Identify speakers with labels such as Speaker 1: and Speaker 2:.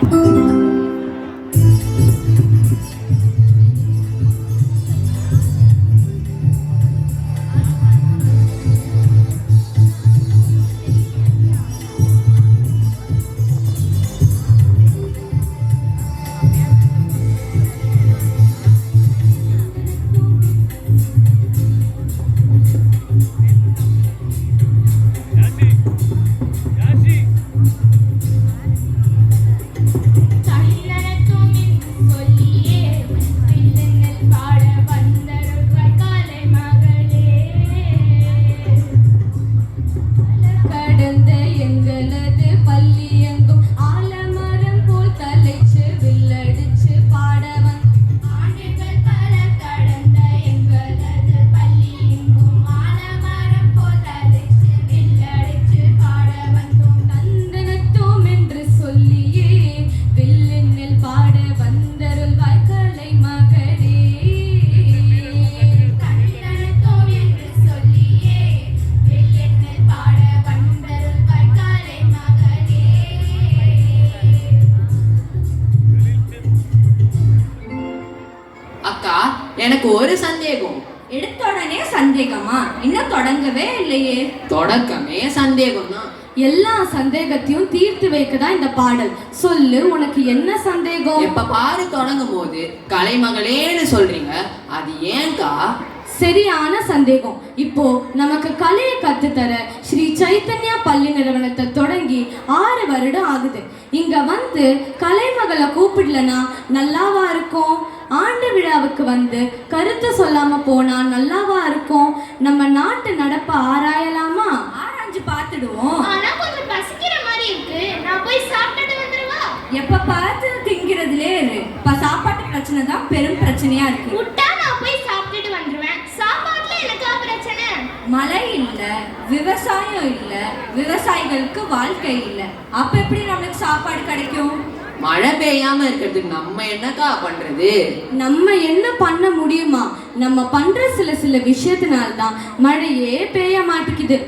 Speaker 1: Thank
Speaker 2: you. எனக்கு ஒரு சந்தேகம்.
Speaker 3: எடுத்த உடனே சந்தேகமா? இன்னும் தொடங்கவே இல்லையே.
Speaker 2: தொடக்கமே சந்தேகம் தான்
Speaker 3: எல்லா சந்தேகத்தையும் தீர்த்து வைக்க தான் இந்த பாடல். சொல்லு உனக்கு என்ன சந்தேகம்?
Speaker 2: எப்ப பாரு தொடங்கும் போது கலைமகளேன்னு சொல்றீங்க. அது ஏன்க்கா
Speaker 3: சரியான சந்தேகம். இப்போ நமக்கு கலையை கத்துத்தர ஸ்ரீ சைத்தன்யா பள்ளி நிறுவனத்தை தொடங்கி ஆறு வருடம் ஆகுது. இங்க வந்து கலைமகளை கூப்பிடலனா நல்லாவா இருக்கும்? ஆண்டு விழாவுக்கு வந்து கருத்து சொல்லாம போனா நல்லாவா இருக்கும்? நம்ம நாட்டு நடப்ப ஆராயலாமா? ஆராய்ஞ்சு பார்த்துடுவோம்.
Speaker 1: ஆனா கொஞ்சம் பசிக்கிற மாதிரி இருக்கு. நான் போய் சாப்பிட்டுட்டு வந்துருவா
Speaker 3: எப்ப பார்த்து திங்கிறதுலே இரு இப்ப சாப்பாட்டு பிரச்சனை தான் பெரும் பிரச்சனையா இருக்கு
Speaker 1: முட்டா நான் போய் சாப்பிட்டுட்டு வந்துருவேன் சாப்பாட்டுல எனக்கா பிரச்சனை
Speaker 3: மழை இல்ல விவசாயம் இல்ல விவசாயிகளுக்கு வாழ்க்கை இல்ல. அப்ப எப்படி நம்மளுக்கு சாப்பாடு கிடைக்கும்?
Speaker 2: மழை பெய்யாம இருக்கிறதுக்கு நம்ம என்னக்கா பண்றது?
Speaker 3: நம்ம என்ன பண்ண முடியுமா? நம்ம பண்ற சில சில விஷயத்தினால தான் மழையே பெய்ய மாட்டேங்குது.